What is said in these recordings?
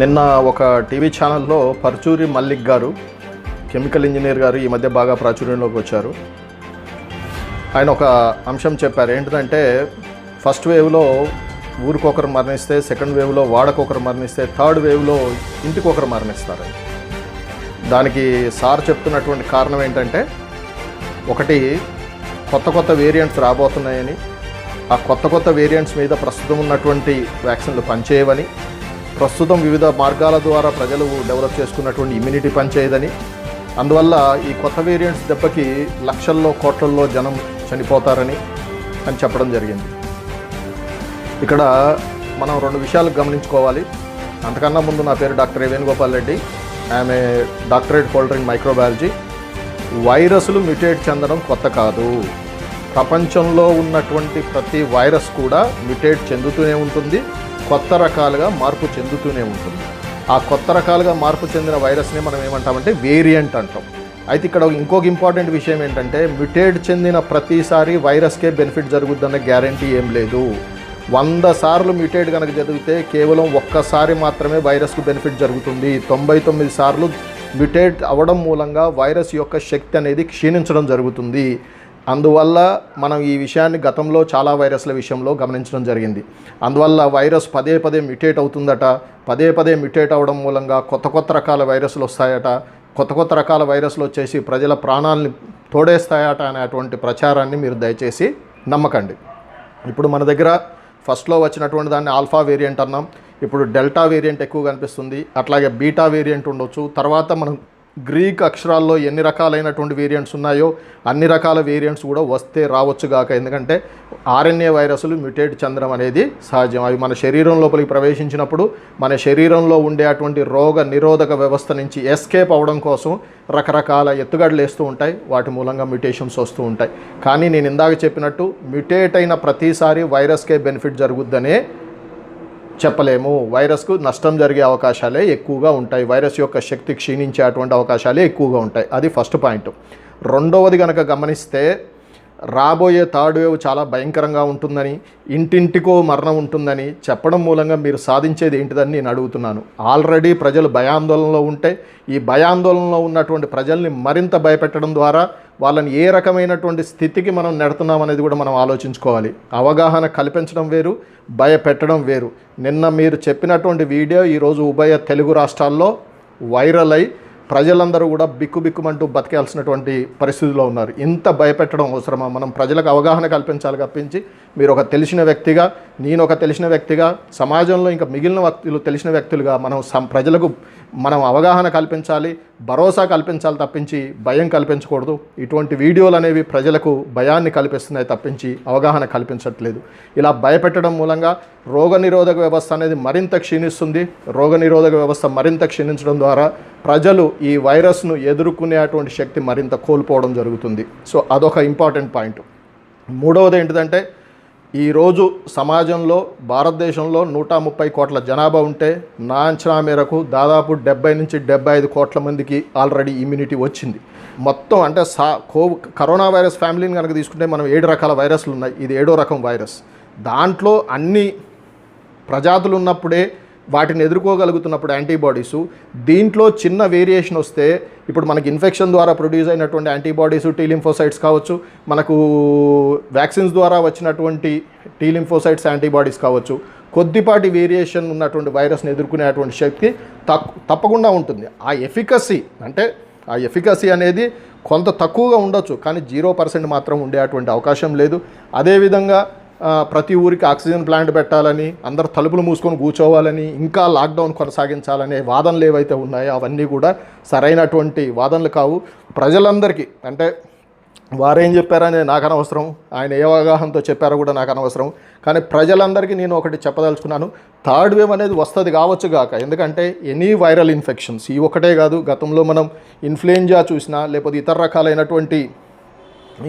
నిన్న ఒక టీవీ ఛానల్లో పర్చూరి మల్లిక్ గారు కెమికల్ ఇంజనీర్ గారు ఈ మధ్య బాగా ప్రాచుర్యంలోకి వచ్చారు. ఆయన ఒక అంశం చెప్పారు. ఏంటంటే ఫస్ట్ వేవ్లో ఊరికొకరు మరణిస్తే సెకండ్ వేవ్లో వాడకొకరు మరణిస్తే థర్డ్ వేవ్లో ఇంటికొకరు మరణిస్తారు. దానికి సార్ చెప్తున్నటువంటి కారణం ఏంటంటే ఒకటి కొత్త కొత్త వేరియంట్స్ రాబోతున్నాయని ఆ కొత్త కొత్త వేరియంట్స్ మీద ప్రస్తుతం ఉన్నటువంటి వ్యాక్సిన్లు పనిచేయవని ప్రస్తుతం వివిధ మార్గాల ద్వారా ప్రజలు డెవలప్ చేసుకున్నటువంటి ఇమ్యూనిటీ పనిచేయదని అందువల్ల ఈ కొత్త వేరియంట్స్ దెబ్బకి లక్షల్లో కోట్లల్లో జనం చనిపోతారని అని చెప్పడం జరిగింది. ఇక్కడ మనం రెండు విషయాలు గమనించుకోవాలి. అంతకన్నా ముందు నా పేరు డాక్టర్ వేణుగోపాల్ రెడ్డి. ఆమె డాక్టరేట్ హోల్డర్ ఇన్ మైక్రోబయాలజీ. వైరస్లు మ్యూటేట్ చెందడం కొత్త కాదు. ప్రపంచంలో ఉన్నటువంటి ప్రతి వైరస్ కూడా మ్యూటేట్ చెందుతూనే ఉంటుంది. కొత్త రకాలుగా మార్పు చెందుతూనే ఉంటుంది. ఆ కొత్త రకాలుగా మార్పు చెందిన వైరస్ని మనం ఏమంటామంటే వేరియంట్ అంటాం. అయితే ఇక్కడ ఇంకొక ఇంపార్టెంట్ విషయం ఏంటంటే మ్యుటేట్ చెందిన ప్రతిసారి వైరస్కే బెనిఫిట్ జరుగుద్దన్న గ్యారంటీ ఏం లేదు. వంద సార్లు మ్యుటేట్ కనుక జరిగితే కేవలం ఒక్కసారి మాత్రమే వైరస్కు బెనిఫిట్ జరుగుతుంది. తొంభై తొమ్మిది సార్లు మ్యుటేట్ అవ్వడం మూలంగా వైరస్ యొక్క శక్తి అనేది క్షీణించడం జరుగుతుంది. అందువల్ల మనం ఈ విషయాన్ని గతంలో చాలా వైరస్ల విషయంలో గమనించడం జరిగింది. అందువల్ల వైరస్ పదే పదే మ్యుటేట్ అవుతుందట పదే పదే మ్యుటేట్ అవడం మూలంగా కొత్త కొత్త రకాల వైరస్లు వస్తాయట కొత్త కొత్త రకాల వైరస్లు వచ్చేసి ప్రజల ప్రాణాలని తోడేస్తాయట అనేటువంటి ప్రచారాన్ని మీరు దయచేసి నమ్మకండి. ఇప్పుడు మన దగ్గర ఫస్ట్లో వచ్చినటువంటి దాన్ని ఆల్ఫా వేరియంట్ అన్నాం. ఇప్పుడు డెల్టా వేరియంట్ ఎక్కువ కనిపిస్తుంది. అట్లాగే బీటా వేరియంట్ ఉండొచ్చు. తర్వాత మనం గ్రీక్ అక్షరాల్లో ఎన్ని రకాలైనటువంటి వేరియంట్స్ ఉన్నాయో అన్ని రకాల వేరియంట్స్ కూడా వస్తే రావచ్చు గాక. ఎందుకంటే ఆర్ఎన్ఏ వైరస్లు మ్యుటేట్ చెందడం అనేది సహజం. అవి మన శరీరం లోపలికి ప్రవేశించినప్పుడు మన శరీరంలో ఉండే అటువంటి రోగ నిరోధక వ్యవస్థ నుంచి ఎస్కేప్ అవ్వడం కోసం రకరకాల ఎత్తుగడలు వేస్తూ ఉంటాయి. వాటి మూలంగా మ్యుటేషన్స్ వస్తూ ఉంటాయి. కానీ నేను ఇందాక చెప్పినట్టు మ్యుటేట్ అయిన ప్రతిసారి వైరస్కే బెనిఫిట్ జరుగుద్దనే చెప్పలేము. వైరస్కు నష్టం జరిగే అవకాశాలే ఎక్కువగా ఉంటాయి. వైరస్ యొక్క శక్తి క్షీణించే అటువంటి అవకాశాలే ఎక్కువగా ఉంటాయి. అది ఫస్ట్ పాయింట్. రెండవది కనుక గమనిస్తే రాబోయే థర్డ్ వేవ్ చాలా భయంకరంగా ఉంటుందని ఇంటింటికో మరణం ఉంటుందని చెప్పడం మూలంగా మీరు సాధించేది ఏంటిదని నేను అడుగుతున్నాను. ఆల్రెడీ ప్రజలు భయాందోళనలో ఉంటే ఈ భయాందోళనలో ఉన్నటువంటి ప్రజల్ని మరింత భయపెట్టడం ద్వారా వాళ్ళని ఏ రకమైనటువంటి స్థితికి మనం నెడుతున్నాం అనేది కూడా మనం ఆలోచించుకోవాలి. అవగాహన కల్పించడం వేరు భయపెట్టడం వేరు. నిన్న మీరు చెప్పినటువంటి వీడియో ఈరోజు ఉభయ తెలుగు రాష్ట్రాల్లో వైరల్ అయి ప్రజలందరూ కూడా బిక్కుబిక్కుమంటూ బతికేయాల్సినటువంటి పరిస్థితిలో ఉన్నారు. ఇంత భయపెట్టడం అవసరమా? మనం ప్రజలకు అవగాహన కల్పించాలి కప్పించి మీరు ఒక తెలిసిన వ్యక్తిగా నేను ఒక తెలిసిన వ్యక్తిగా సమాజంలో ఇంకా మిగిలిన వ్యక్తులు తెలిసిన వ్యక్తులుగా మనం సం ప్రజలకు మనం అవగాహన కల్పించాలి భరోసా కల్పించాలి తప్పించి భయం కల్పించకూడదు. ఇటువంటి వీడియోలు అనేవి ప్రజలకు భయాన్ని కల్పిస్తున్నాయి తప్పించి అవగాహన కల్పించట్లేదు. ఇలా భయపెట్టడం మూలంగా రోగనిరోధక వ్యవస్థ అనేది మరింత క్షీణిస్తుంది. రోగనిరోధక వ్యవస్థ మరింత క్షీణించడం ద్వారా ప్రజలు ఈ వైరస్ను ఎదుర్కొనేటువంటి శక్తి మరింత కోల్పోవడం జరుగుతుంది. సో అదొక ఇంపార్టెంట్ పాయింట్. మూడవది ఏంటిదంటే ఈరోజు సమాజంలో భారతదేశంలో నూట ముప్పై కోట్ల జనాభా ఉంటే నా అంచనా మేరకు దాదాపు డెబ్బై నుంచి డెబ్బై ఐదు కోట్ల మందికి ఆల్రెడీ ఇమ్యూనిటీ వచ్చింది. మొత్తం అంటే సా కో కరోనా వైరస్ ఫ్యామిలీని కనుక తీసుకుంటే మనం ఏడు రకాల వైరస్లు ఉన్నాయి. ఇది ఏడో రకం వైరస్. దాంట్లో అన్ని ప్రజాతులు ఉన్నప్పుడే వాటిని ఎదుర్కోగలుగుతున్నప్పుడు యాంటీబాడీసు. దీంట్లో చిన్న వేరియేషన్ వస్తే ఇప్పుడు మనకి ఇన్ఫెక్షన్ ద్వారా ప్రొడ్యూస్ అయినటువంటి యాంటీబాడీస్ టీలింఫోసైట్స్ కావచ్చు. మనకు వ్యాక్సిన్స్ ద్వారా వచ్చినటువంటి టీలింఫోసైట్స్ యాంటీబాడీస్ కావచ్చు. కొద్దిపాటి వేరియేషన్ ఉన్నటువంటి వైరస్ని ఎదుర్కొనేటువంటి శక్తి తప్పకుండా ఉంటుంది. ఆ ఎఫికసీ అంటే ఆ ఎఫికసీ అనేది కొంత తక్కువగా ఉండొచ్చు కానీ జీరో పర్సెంట్ మాత్రం ఉండేటువంటి అవకాశం లేదు. అదేవిధంగా ప్రతి ఊరికి ఆక్సిజన్ ప్లాంట్ పెట్టాలని అందరు తలుపులు మూసుకొని కూర్చోవాలని ఇంకా లాక్డౌన్ కొనసాగించాలనే వాదనలు ఏవైతే ఉన్నాయో అవన్నీ కూడా సరైనటువంటి వాదనలు కావు. ప్రజలందరికీ అంటే వారేం చెప్పారనేది నాకు అనవసరం ఆయన ఏ అవగాహనతో చెప్పారో కూడా నాకు అనవసరం కానీ ప్రజలందరికీ నేను ఒకటి చెప్పదలుచుకున్నాను. థర్డ్ వేవ్ అనేది వస్తుంది కావచ్చు కాక ఎందుకంటే ఎనీ వైరల్ ఇన్ఫెక్షన్స్ ఈ ఒకటే కాదు గతంలో మనం ఇన్ఫ్లుయెంజా చూసినా లేకపోతే ఇతర రకాలైనటువంటి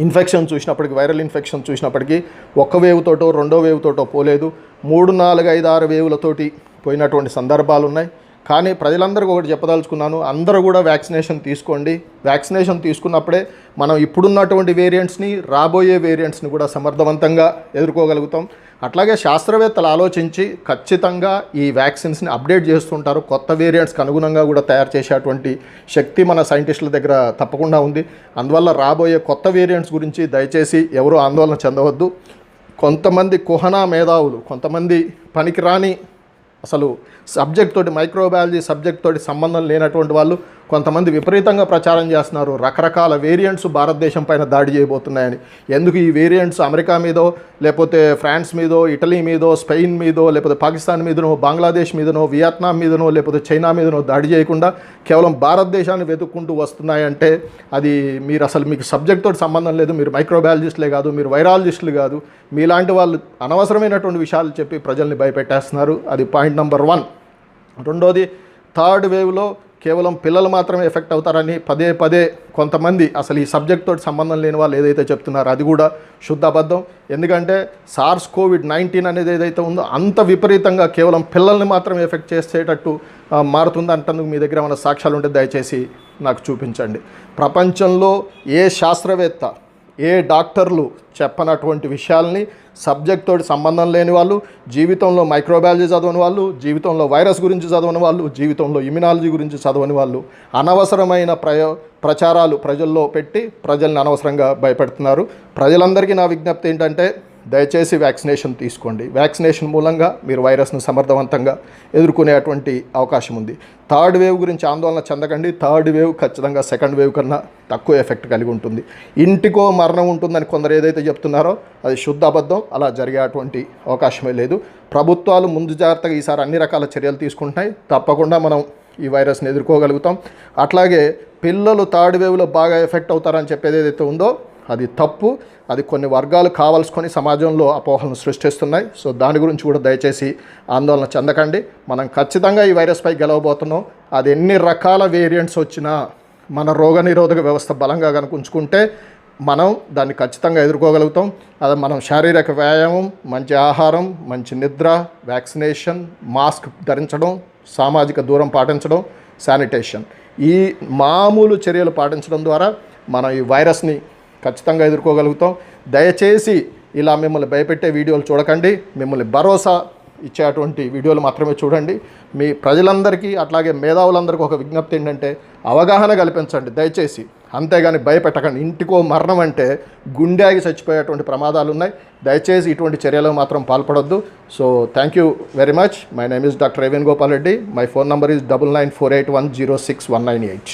ఇన్ఫెక్షన్ చూసినప్పటికీ వైరల్ ఇన్ఫెక్షన్ చూసినప్పటికీ ఒక్క వేవ్ తోటో రెండో వేవ్ తోటో పోలేదు. మూడు నాలుగు ఐదు ఆరు వేవులతోటి పోయినటువంటి సందర్భాలు ఉన్నాయి కానీ ప్రజలందరికీ ఒకటి చెప్పదలుచుకున్నాను అందరూ కూడా వ్యాక్సినేషన్ తీసుకోండి. వ్యాక్సినేషన్ తీసుకున్నప్పుడే మనం ఇప్పుడున్నటువంటి వేరియంట్స్ని రాబోయే వేరియంట్స్ని కూడా సమర్థవంతంగా ఎదుర్కోగలుగుతాం. అట్లాగే శాస్త్రవేత్తలు ఆలోచించి ఖచ్చితంగా ఈ వ్యాక్సిన్స్ని అప్డేట్ చేస్తుంటారు. కొత్త వేరియంట్స్కి అనుగుణంగా కూడా తయారు చేసేటువంటి శక్తి మన సైంటిస్టుల దగ్గర తప్పకుండా ఉంది. అందువల్ల రాబోయే కొత్త వేరియంట్స్ గురించి దయచేసి ఎవరూ ఆందోళన చెందవద్దు. కొంతమంది కుహనా మేధావులు కొంతమంది పనికిరాని అసలు సబ్జెక్ట్ తోటి మైక్రోబయాలజీ సబ్జెక్ట్ తోటి సంబంధం లేనటువంటి వాళ్ళు కొంతమంది విపరీతంగా ప్రచారం చేస్తున్నారు. రకరకాల వేరియంట్స్ భారతదేశం పైన దాడి చేయబోతున్నాయని. ఎందుకు ఈ వేరియంట్స్ అమెరికా మీదో లేకపోతే ఫ్రాన్స్ మీదో ఇటలీ మీదో స్పెయిన్ మీదో లేకపోతే పాకిస్తాన్ మీదనో బంగ్లాదేశ్ మీదనో వియత్నాం మీదనో లేకపోతే చైనా మీదనో దాడి చేయకుండా కేవలం భారతదేశాన్ని వెతుక్కుంటూ వస్తున్నాయంటే అది మీరు అసలు మీకు సబ్జెక్ట్ తోటి సంబంధం లేదు. మీరు మైక్రోబయాలజిస్టులే కాదు మీరు వైరాలజిస్టులు కాదు. మీలాంటి వాళ్ళు అనవసరమైనటువంటి విషయాలు చెప్పి ప్రజల్ని భయపెట్టేస్తున్నారు. అది పాయింట్ నెంబర్ వన్. రెండోది థర్డ్ వేవ్లో కేవలం పిల్లలు మాత్రమే ఎఫెక్ట్ అవుతారని పదే పదే కొంతమంది అసలు ఈ సబ్జెక్ట్ తోటి సంబంధం లేని వాళ్ళు ఏదైతే చెప్తున్నారో అది కూడా శుద్ధ అబద్ధం. ఎందుకంటే సార్స్ కోవిడ్ నైన్టీన్ అనేది ఏదైతే ఉందో అంత విపరీతంగా కేవలం పిల్లల్ని మాత్రం ఎఫెక్ట్ చేసేటట్టు మారుతుంది అంటందుకు మీ దగ్గర ఏమైనా సాక్ష్యాలు ఉంటే దయచేసి నాకు చూపించండి. ప్రపంచంలో ఏ శాస్త్రవేత్త ఏ డాక్టర్లు చెప్పనటువంటి విషయాల్ని సబ్జెక్ట్ తోటి సంబంధం లేని వాళ్ళు జీవితంలో మైక్రోబయాలజీ చదవని వాళ్ళు జీవితంలో వైరస్ గురించి చదవని వాళ్ళు జీవితంలో ఇమ్యునాలజీ గురించి చదవని వాళ్ళు అనవసరమైన ప్రయో ప్రచారాలు ప్రజల్లో పెట్టి ప్రజల్ని అనవసరంగా భయపెడుతున్నారు. ప్రజలందరికీ నా విజ్ఞప్తి ఏంటంటే దయచేసి వ్యాక్సినేషన్ తీసుకోండి. వ్యాక్సినేషన్ మూలంగా మీరు వైరస్ను సమర్థవంతంగా ఎదుర్కొనేటువంటి అవకాశం ఉంది. థర్డ్ వేవ్ గురించి ఆందోళన చెందకండి. థర్డ్ వేవ్ ఖచ్చితంగా సెకండ్ వేవ్ కన్నా తక్కువ ఎఫెక్ట్ కలిగి ఉంటుంది. ఇంటికో మరణం ఉంటుందని కొందరు ఏదైతే చెప్తున్నారో అది శుద్ధ అబద్ధం అలా జరిగేటువంటి అవకాశమే లేదు. ప్రభుత్వాలు ముందు జాగ్రత్తగా ఈసారి అన్ని రకాల చర్యలు తీసుకుంటున్నాయి. తప్పకుండా మనం ఈ వైరస్ని ఎదుర్కోగలుగుతాం. అట్లాగే పిల్లలు థర్డ్ వేవ్లో బాగా ఎఫెక్ట్ అవుతారని చెప్పేది ఏదైతే ఉందో అది తప్పు అది కొన్ని వర్గాలు కావాల్సుకొని సమాజంలో అపోహలను సృష్టిస్తున్నాయి. సో దాని గురించి కూడా దయచేసి ఆందోళన చెందకండి. మనం ఖచ్చితంగా ఈ వైరస్పై గెలవబోతున్నాం. అది ఎన్ని రకాల వేరియంట్స్ వచ్చినా మన రోగనిరోధక వ్యవస్థ బలంగా కనుక ఉంచుకుంటే మనం దాన్ని ఖచ్చితంగా ఎదుర్కోగలుగుతాం. అది మనం శారీరక వ్యాయామం మంచి ఆహారం మంచి నిద్ర వ్యాక్సినేషన్ మాస్క్ ధరించడం సామాజిక దూరం పాటించడం శానిటేషన్ ఈ మామూలు చర్యలు పాటించడం ద్వారా మనం ఈ వైరస్ని ఖచ్చితంగా ఎదుర్కోగలుగుతాం. దయచేసి ఇలా మిమ్మల్ని భయపెట్టే వీడియోలు చూడకండి. మిమ్మల్ని భరోసా ఇచ్చేటువంటి వీడియోలు మాత్రమే చూడండి. మీ ప్రజలందరికీ అట్లాగే మేధావులందరికీ ఒక విజ్ఞప్తి ఏంటంటే అవగాహన కల్పించండి. దయచేసి అంతేగాని భయపెట్టకండి. ఇంటికో మరణం అంటే గుండెకి చచ్చిపోయేటువంటి ప్రమాదాలు ఉన్నాయి. దయచేసి ఇటువంటి చర్యలు మాత్రం పాల్పడొద్దు. So thank you very much my name is doctor Revan Gopal Reddy my phone number is double nine four eight one zero six one nine eight